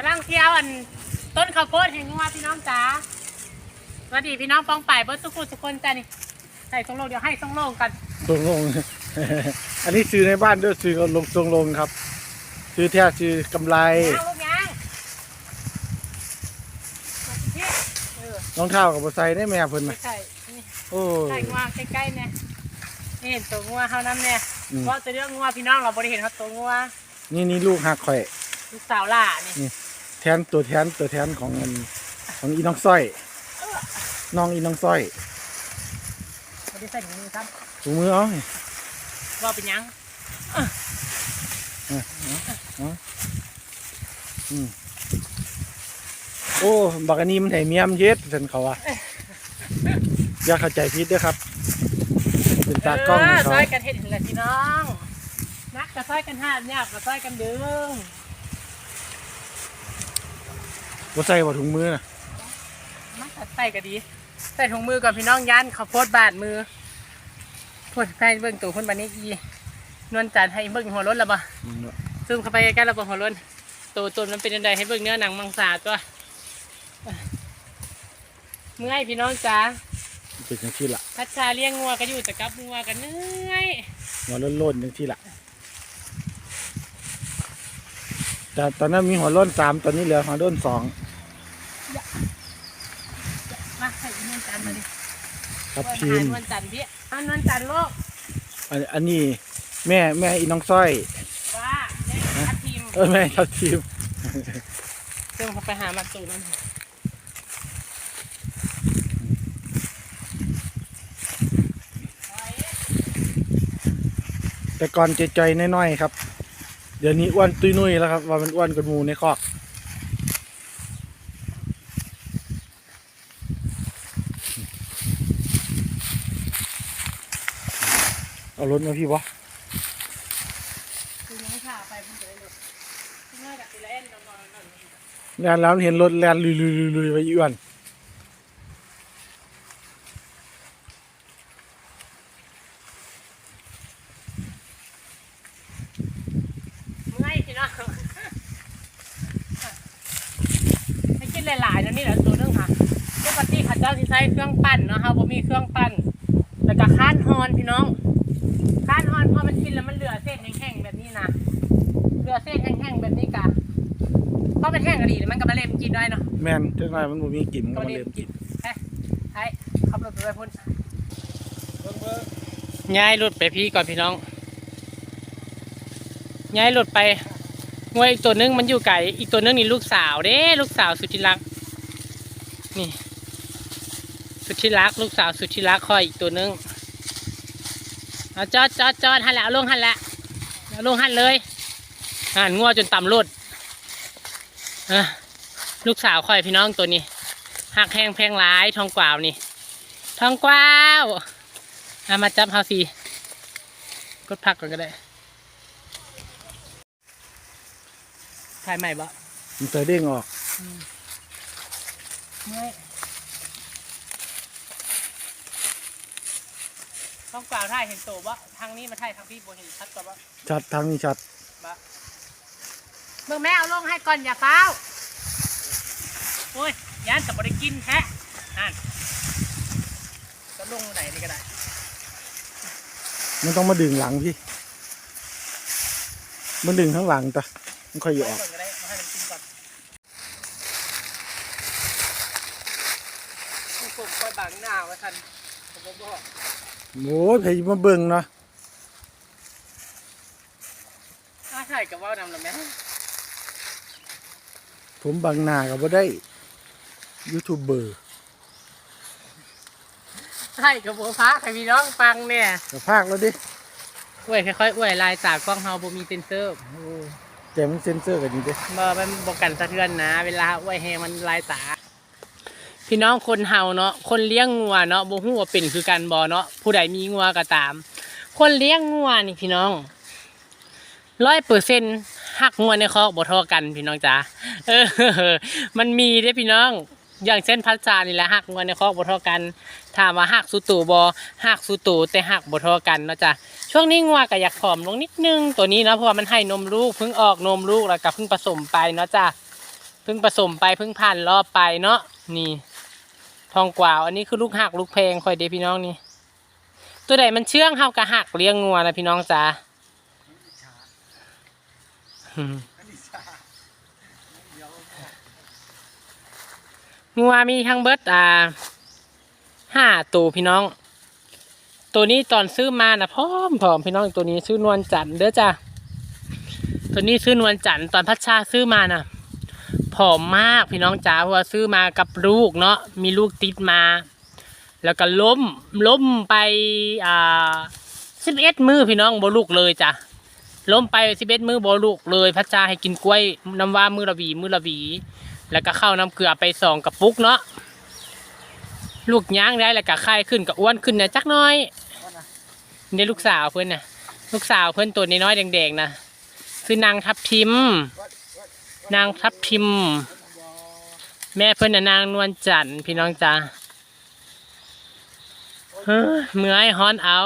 กำลังเที่ยวอันต้นข้าวโพดแห่งงัวพี่น้องจ๋าสวัสดีพี่น้องปองป่ายเบิร์ตทุกคนทุกคนจ้านี่ใส่ทรงโลงเดี๋ยวให้ทรงโลงกันทรงลง อันนี้ซื้อในบ้านด้วยซื้อเอาลงทรงลงครับ ซื้อแท้ซื้อกำไร เอาลูกยังพี่เออรองเท้ากับบใส่ได้แม่เพิ่นไม่นะใช่นี่โอ้ใส่งัวใกล้ๆเนี่ยนี่เห็นตัวงัวเท่านั้นเนี่ยอืมเพราะจะเรื่องงัวพี่น้องเราบริเห็นเขาตัวงัวนี่นี่ลูกหักข่อย ลูกสาวล่านี่ แทนตัวแทนตัวแทนของอันของอีน้องสร้อย น้องอีน้องสร้อยบริใส่ถุงมือครับถุงมือเอาว่าเป็นหยังโอ้บักอันนี้มันให้เมียมเย็ดสันเขาว่าอย่าเข้าใจผิดเด้วยครับ เป็นตากล้องของเออเขาซอยกันเห็นแหละพี่น้องนักกระซอยกันห้าหยาบกระซอยกันดึง บ่ใส่บ่ถุงมือน่ะมาใส่ก็ดี ใส่ถุงมือก่อนพี่น้องยันข้าวโพดบาดมือพูดแพ้เบิ่งตัวคนบันนี้อีนวลจันทร์ให้เบิ่งหัวรถแล้วบ่อืมซูมเข้าไปใกล้ๆแล้วบ่หัวรถตัวตนมันเป็นยังไงให้เบิ่งเนื้อหนังมังสาตัวเมื่อยพี่น้องจ๋าเป็นจังที่ละพัชชาเลี้ยงงัวก็อยู่แต่กับงัวกันเหนื่อยหัวโล้นๆจังที่ละแต่ตอนนั้นมีหัวโล้นสามตอนนี้เหลือหัวโล้นสอง มาให้นวลจันทร์มาดิครับเปิดทีหามนวลจันทร์พี่อ่านวลจันทร์โลกอันอันนี้แม่แม่อีน้องสร้อยว่าแม่ทัพทีมเออแม่ครับทีมเติมเข้าไปหามาตูนั่นแต่ก่อนใจๆน้อยๆครับ เดี๋ยวนี้อ้วนตุ้ยนุ้ยแล้วครับ ว่ามันอ้วนกว่าหมูในคอก เอารถมาพี่วะคือยังไม่ข่าไปพุ่งเลยลูกเมื่อกับตีเล่นนอนนอนนอนแลนแล้วเห็นรถแลนลุยๆๆๆไปอีอ้วนเมื่อยพี่น้องให้กินหลายๆนะนี่แหละตัวนึงค่ะปกติข้าเจ้าที่ใช้เครื่องปั้นเนาะค่ะผมมีเครื่องปั้นแล้วก็ค้านฮอนพี่น้อง พอมันกินแล้วมันเหลือเส้นแห้งๆแบบนี้นะเหลือเส้นแห้งๆแบบนี้กะพอเป็นแห้งก็ดีแล้วมันก็มาเล็มกินได้เนาะแม่นเท่าไรมันบ่มีกลิ่นมันก็ก็มาเล็เล่มนกินเฮ้ยไอ้ขับรถไปไว้พุ่นย้ายรถไปพี่ก่อนพี่น้องย้ายรถไปงวยอีกตัวนึงมันอยู่ไกลอีกตัวนึงนี่ลูกสาวเด้ ลูกสาวสุดที่รัก นี่ สุดที่รัก ลูกสาวสุดที่รักคอยอีกตัวนึง เอาจอดจอดจอดหันแหละเอาลงหันแหละเอาลงหันเลยหันงัวจนต่ำรถอะลูกสาวคอยพี่น้องตัวนี้หักแพงแพงหลายทองกวาวนี่ ทองกวาวเอามาจับเฮาสิกดพักก่อนก็ได้ถ่ายใหม่บ่มันเตยเด้งออกเมื่อย ต้องกล่าวถ่ายเห็นโตบ่ทางนี้มาถ่ายทางพี่บ่เห็นชัดกว่าบ่ชัดทางนี้ชัดบ่เมื่อแม่เอาลงให้ก่อนอย่าเฝ้าวโอ้ยยานกับ่ได้กินแท้นั่นก็ลงไหนนี่ก็ได้มันต้องมาดึงหลังพี่ มันดึงข้างหลังตะมันค่อยอยู่ออกไว้ก่อนก็ได้มาให้มันกินก่อนผู้ผมคอยบังหน้าไว้ทันผมบ่บอก โอ้ยใครมาเบิ่งเนาะถ้าถ่ายกับว่านำแล้วแม่ผมบังหน้าก็บ่ได้ยูทูบเบอร์ถ่ายกับบัวฟ้าใครพี่น้องฟังเนี่ยก็พากแล้วดิอวยค่อยๆอวยลายจากกล้องเฮาบ่มีเซนเซอร์โอ้แต่มันเซ็นเซอร์กันนี่เด้บ่มันบ่กันสะเทือนนะ เวลาอวยแฮงมันลายตา พี่น้องคนเฮาเนาะคนเลี้ยงงัวเนาะบ่ฮู้ว่าเป็นคือกันบ่เนาะผู้ใดมีงัวก็ตาม คนเลี้ยงงัวนี่พี่น้องร้อยเปอร์เซ็นต์หักงัวในคอกบ่ท่ากันพี่น้องจ๋าเออ มันมีเด้พี่น้อง อย่างเช่นพัชชานี่แหละหักงัวในคอกบ่ท่ากันถามว่าหักสุตูบ่หักสุตูแต่หักบ่ท่ากันเนาะจ้ะช่วงนี้งัวก็อยากผอมลงนิดนึงตัวนี้เนาะเพราะว่ามันให้นมลูกเพิ่งออกนมลูกแล้วก็เพิ่งผสมไปเนาะจ้ะพิ่งผสมไปเพิ่งผ่านรอบไปเนาะนี่ ทองกวาว อันนี้คือลูกหักลูกเพลงคอยเดพี่น้องนี่ ตัวใดมันเชื่องเฮากะหักเลี้ยงงัวนะพี่น้องจ๋างัวมีทั้งเบิดอ่าห้าตัวพี่น้อง ตัวนี้ตอนซื้อมานะพร้อมพร้อมพี่น้องตัวนี้ซื้อนวลจันทร์เด้อจ้าตัวนี้ซื้อนวลจันทร์ตอนพัชชาซื้อมานะ ผอมมากพี่น้องจ๋าเพราะว่าซื้อมากับลูกเนาะมีลูกติดมา แล้วก็ล้มล้มไปอ่าสิบเอ็ดมือพี่น้องบลูกเลยจ้ะล้มไปสิบเอ็ดมือบลูกเลยพัชชาให้กินกล้วยน้ำว่ามือละหวีมือละหวีแล้วก็เข้าน้ำเกลือไปสองกระปุกเนาะลูกย่างได้แล้วก็ไข้ขึ้นก็อ้วนขึ้นนะจักน้อยนี่ลูกสาวเพื่อนน่ะลูกสาวเพื่อนตัวน้อยๆแดงๆนะคือนางทับทิม นางทับทิม แม่เพื่อนนางนวลจันทร์พี่น้องจ้าเฮ้อเมื่อยฮ้อนเอา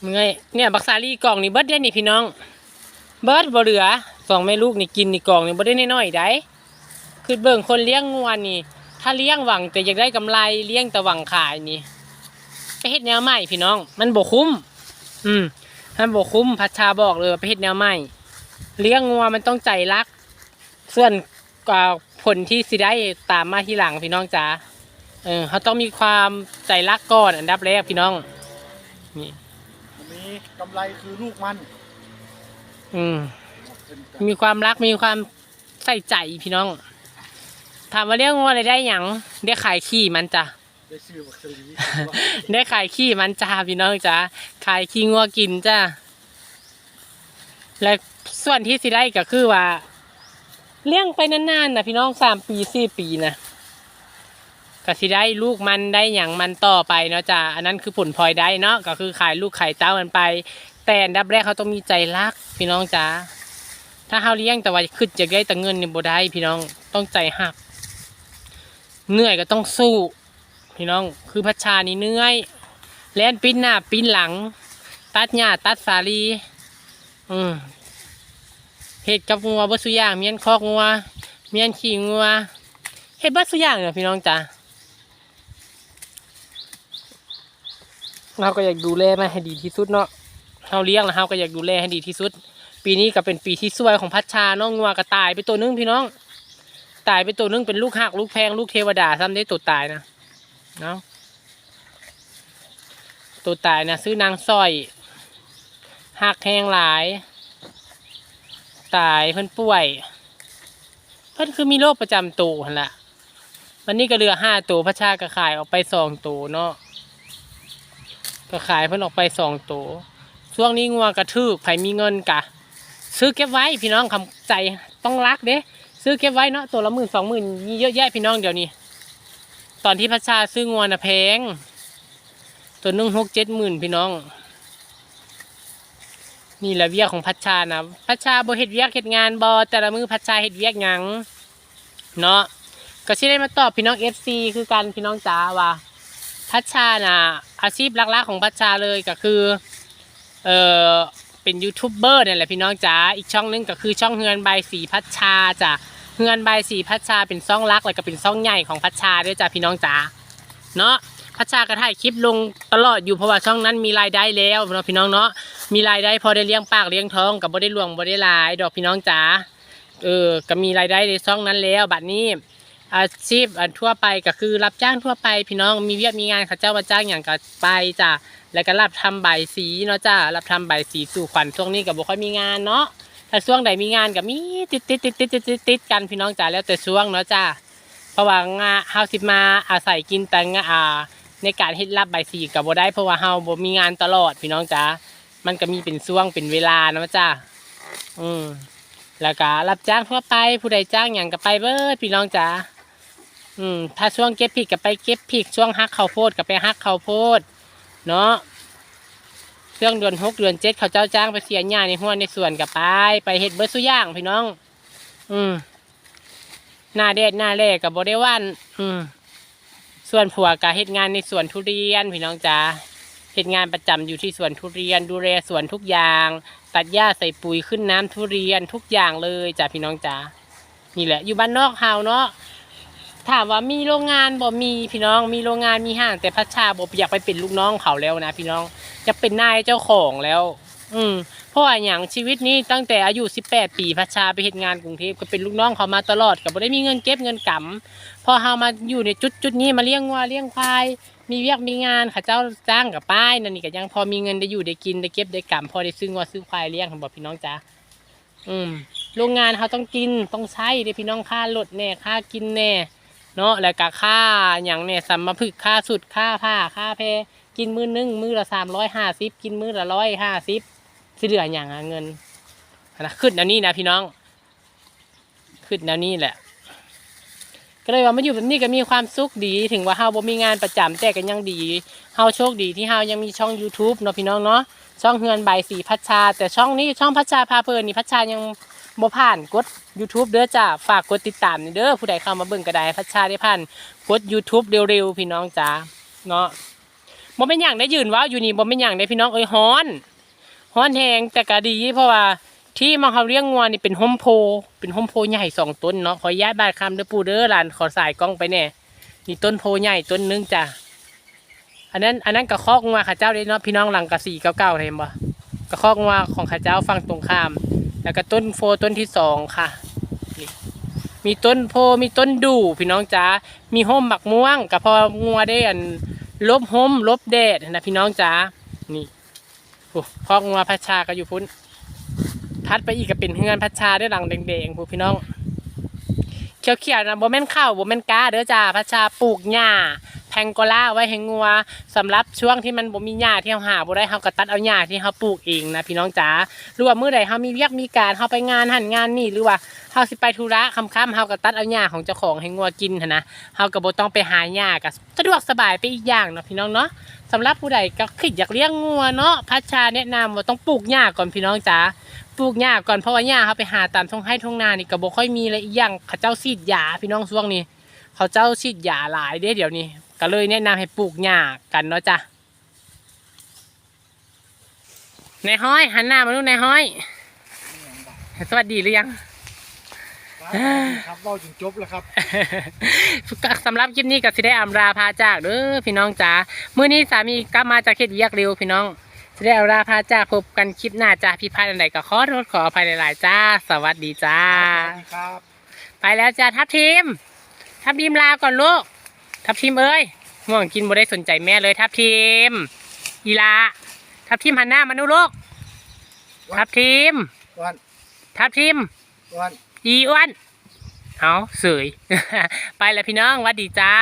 เมื่อยเนี่ยบักซารี่กล่องนี่เบิร์ดได้นี่พี่น้อง เบิร์ดบ่เหลือสองแม่ลูกนี่กินนี่กล่องนี่บ่ได้น้อยๆได้คือเบิ่งคนเลี้ยงงวนี่ ถ้าเลี้ยงหวังแต่อยากได้กำไรเลี้ยงแต่หวังขายนี่ ไปเฮ็ดแนวใหม่พี่น้อง มันบ่คุ้ม อืมมันบ่คุ้มพัชชาบอกเลยว่าไปเฮ็ดแนวใหม่ เลี้ยงงัวมันต้องใจรัก ส่วนอ่าผลที่สิได้ตามมาทีหลังพี่น้องจ๋าเออเขาต้องมีความใจรักก่อนอันดับแรกพี่น้องนี่อันนี้กำไรคือลูกมัน อืมมีความรักมีความใส่ใจพี่น้อง ถามว่าเลี้ยงงัวอะไรได้หยังได้ขายขี้มันจ้ะ ได้ชื่อบักสลีได้ขายขี้มันจ้าพี่น้องจ้าขายขี้งัวกินจ้าและส่วนที่สิได้ก็คือว่าเลี้ยงไปนานๆนะพี่น้องสามปีสี่ปีนะก็สิได้ลูกมันได้อย่างมันต่อไปเนาะจ้าอันนั้นคือผลพลอยได้เนาะก็คือขายลูกขายเต้ามันไป แต่นดับแรกเขาต้องมีใจรักพี่น้องจ้าถ้าเขาเลี้ยงแต่ว่าขึ้นจะได้แต่เงินนี่บ่ได้พี่น้องต้องใจหักเหนื่อยก็ต้องสู้ พี่น้องคือพัชชานี่เนื่อยแล่นปิ้นหน้าปิ้นหลัง ตัดหญ้าตัดสาลีอืมเห็ดกับงัวบัสุย่างเมียนคอกงัว เมียนขี่งัวเห็ดบัสุย่างเนี่ยพี่น้องจ้ะเราก็อยากดูแลมันให้ดีที่สุดเนาะเราเลี้ยงแล้วเราก็อยากดูแลให้ดีที่สุด ปีนี้ก็เป็นปีที่สวยของพัชชาน้องงัวก็ตายไปตัวนึงพี่น้อง ตายไปตัวนึงเป็นลูกหักลูกแพงลูกเทวดาซ้ำได้ตัวตายนะ เนาะตัวตายนะซื้อนางสร้อยหักแห้งหลาย ตายเพิ่นป่วย เพิ่นคือมีโรคประจำตัวหันละวันนี้ก็เหลือห้าตัวพระชาก็ขายออกไปสองตัวเนาะก็ขายเพิ่นออกไปสองตัวช่วงนี้งัวกระทืบใครมีเงินกะ ซื้อเก็บไว้พี่น้องคำใจต้องรักเด้ซื้อเก็บไว้เนาะตัวละหมื่นสองหมื่นมีเยอะแยะพี่น้องเดี๋ยวนี้ ตอนที่พระชาซื้องวนะแพง ตัวนึ่งหกเจ็ดหมื่นพี่น้อง นี่แหละเวียกของพัชชานะพัชชาบเฮ็ดเวียกเฮ็ดงานบ่แต่ละมือพัชชาเฮ็ดเวียกหยังเนาะก็สิได้มาตอบพี่น้อง FC คือกันพี่น้องจ๋าว่าพัชชาน่ะอาชีพลักๆของพัชชาเลยก็คือ เออเป็นยูทูบเบอร์นี่นแหละพี่น้องจ๋าอีกช่องนึงก็คือช่องเฮือนใบสีพัชชาจ้ะ เฮือนใบสีพัชชาเป็นซ่องรักแล้วก็เป็นซ่องใหญ่ของพัชชาด้วยจ้ะพี่น้องจ๋าเนาะพัชชาก็ถ่ายคลิปลงตลอดอยู่เพราะว่าช่องนั้นมีรายได้แล้วเนาะพี่น้องเนาะมีรายได้พอได้เลี้ยงปากเลี้ยงท้องกับบ่ได้หลวงบ่ได้ลายดอกพี่น้องจ๋าเออก็มีรายได้ในช่องนั้นแล้วบัดนี้อาชีพทั่วไปก็คือรับจ้างทั่วไปพี่น้องมีเวียกมีงานเขาเจ้ามาจ้างอย่างก็ไปจ้ะแล้วก็รับทำใบสีเนาะจ้ารับทำใบสีสู่ขวัญช่วงนี้ก็บ่ค่อยมีงานเนาะ ถ้าช่วงใดมีงานก็มีติดติดติดติดติดติดติดกันพี่น้องจ๋าแล้วแต่ช่วงเนาะจ้าเพราะว่างาเฮาสิมาอาศัยกินแต่งาอ่าในการเฮ็ดรับใบสีกับบ่ได้เพราะว่าเฮาบ่มีงานตลอดพี่น้องจ๋ามันก็มีเป็นช่วงเป็นเวลาเนาะจ้าอืมแล้วก็รับจ้างทั่วไปผู้ใดจ้างหยังก็ไปเบิดพี่น้องจ๋าอืมถ้าช่วงเก็บพริกก็ไปเก็บพริกช่วงฮักข้าวโพดก็ไปฮักข้าวโพด เนาะ เครื่องเดือนหกเดือนเจ็ดเขาเจ้าจ้างไปเสียหญ้าในห้วนในสวนกับไป ไปเฮ็ดเบิร์สุย่างพี่น้อง อืมหน้าแดดหน้าแรกกับบริวานอืมส่วนผัวกับเฮ็ดงานในสวนทุเรียนพี่น้องจ๋าเหตุงานประจำอยู่ที่สวนทุเรียน ดูแลสวนทุกอย่าง ตัดหญ้าใส่ปุ๋ยขึ้นน้ำทุเรียนทุกอย่างเลยจ้ะพี่น้องจ๋านี่แหละ อยู่บ้านนอกเฮาเนาะ ถามว่ามีโรงงานบ่มีพี่น้องมีโรงงานมีห้าง แต่พัชชาบ่อยากไปเป็นลูกน้องเขาแล้วนะ พี่น้องอยากเป็นนายเจ้าของแล้ว อืมเพราะอย่างชีวิตนี้ตั้งแต่อายุ 18 ปีพัชชาไปเฮ็ดงานกรุงเทพก็เป็นลูกน้องเขามาตลอดก็บ่ได้มีเงินเก็บเงินกำพอเฮามาอยู่ในจุดจุดนี้มาเลี้ยงวัวเลี้ยงควาย มีเวียกมีงานเขาเจ้าจ้างกับป้ายนั่นนี่ก็ยังพอมีเงินได้อยู่ได้กินได้เก็บได้กำพอได้ซื้องัวซื้อควายเลี้ยงของบอกพี่น้องจ้าอืมโรงงานเขาต้องกินต้องใช้เด้พี่น้องค่ารถแน่ค่ากินแน่ เนาะแล้วก็ค่าอย่างเนี่ยสัมมาพึกค่าสุดค่าผ้าค่าแพกินมื้อนึงมื้อละสามร้อยห้าสิบกินมื้อละร้อยห้าสิบสิเหลืออย่างเงินนะขึ้นแนวนี้นะพี่น้อง ขึ้นแนวนี้แหละ ก็เลยว่ามาอยู่แบบนี้ก็มีความสุขดีถึงว่าเฮาบ่มีงานประจำแต่ก็ยังดีเฮาโชคดีที่เฮายังมีช่อง YouTube เนาะพี่น้องเนาะช่องเฮือนใบสีพัชชา แต่ช่องนี้ช่องพัชชาพาเพลินนี่พัชชายัง บ่ผ่านกด YouTube เด้อจ้าฝากกดติดตามเด้อผู้ใดเข้ามาเบิ่งก็ได้พัชชาได้ผ่านกด YouTube เร็วๆพี่น้องจ้าเนาะบ่เป็นหยังได้ยืนว้าอยู่นี่บ่เป็นหยังได้พี่น้องเอ้ยฮ้อนฮ้อนแฮงแต่ก็ดีเพราะว่าที่มาเขาเลี้ยงงัวนี่เป็นโฮมโพ เป็นโฮมโพใหญ่สองต้นเนาะขอย้ายบ้านคำเด้อปูเด้อหลานขอสายกล้องไปแน่นี่ต้นโพใหญ่ต้นหนึงจ้ะอันนั้นอันนั้นกระคอกงัวข้าเจ้าได้เนาะพี่น้องหลังกระสีเก้าเก้าเห็นบ่กระคอกงัวของข้าเจ้าฝั่งตรงข้าม แล้วก็ต้นโพต้นที่สองค่ะนี่มีต้นโพมีต้นดูพี่น้องจ้ามีห่มหมักม่วงกับพองัวได้อันลบห่มลบแดดนะพี่น้องจ้านี่โอ้คองัวพัชชาก็อยู่พุ่นทัดไปอีกก็เป็นเฮือนพัชชาได้หลังแดงๆพวกพี่น้องเขียวๆนะโบแม่นข้าวบ่แม่นกาเด้อจ้าพัชชาปลูกหญ้า แพงโกล่าไว้ให้งัวสำหรับช่วงที่มันบ่มีหญ้าที่เฮาหาบ่ได้เฮาก็ตัดเอาหญ้าที่เฮาปลูกเองนะพี่น้องจ๋าหรือว่ามื้อใดเฮามีเวียกมีการเฮาไปงานหั่นงานนี่หรือว่าเฮาสิไปธุระค่ำๆเฮาก็ตัดเอาหญ้าของเจ้าของให้งัวกินหันนะเฮาก็บ่ต้องไปหาหญ้าก็สะดวกสบายไปอีกอย่างเนาะพี่น้องเนาะสำหรับผู้ใดก็คิดอยากเลี้ยงงัวเนาะพัชชาแนะนำว่าต้องปลูกหญ้าก่อนพี่น้องจ๋าปลูกหญ้าก่อนเพราะว่าหญ้าเขาไปหาตามท้องไร่ท้องนานี่ก็บ่ค่อยมีเลยอีกอย่างเขาเจ้าฉีดยาพี่น้องช่วงนี้ เขาเจ้าฉีดยาหลายเด้เดี๋ยวนี้ ก็เลยแนะนำให้ปลูกหญ้ากันเนาะจ้ะนายห้อย หันหน้ามาดูนายห้อย สวัสดีหรือยังครับเว้าจนจบแล้วครับสำหรับคลิปนี้ก็สิได้อำลาพาจากเด้อพี่น้องจ๋ามื้อนี้สามีกลับมาจากเฮ็ดเวียกเร็วพี่น้องสิได้อำลาพาจากพบกันคลิปหน้าจ้าพี่พลาดอันใดก็ขอโทษขออภัยหลายๆจ้า สวัสดีจ้าครับไปแล้วจ้าทับทีม ทับทีมลาก่อนลูก ทับทีมเอ้ยง่วงกินบ่ได้สนใจแม่เลย ทับทีมอีลา ทับทีมหันหน้ามาดูลูก ทับทีมวันทับทีมวันอีอ้วน เอาเสย ไปแล้วพี่น้องหวัดดีจ้า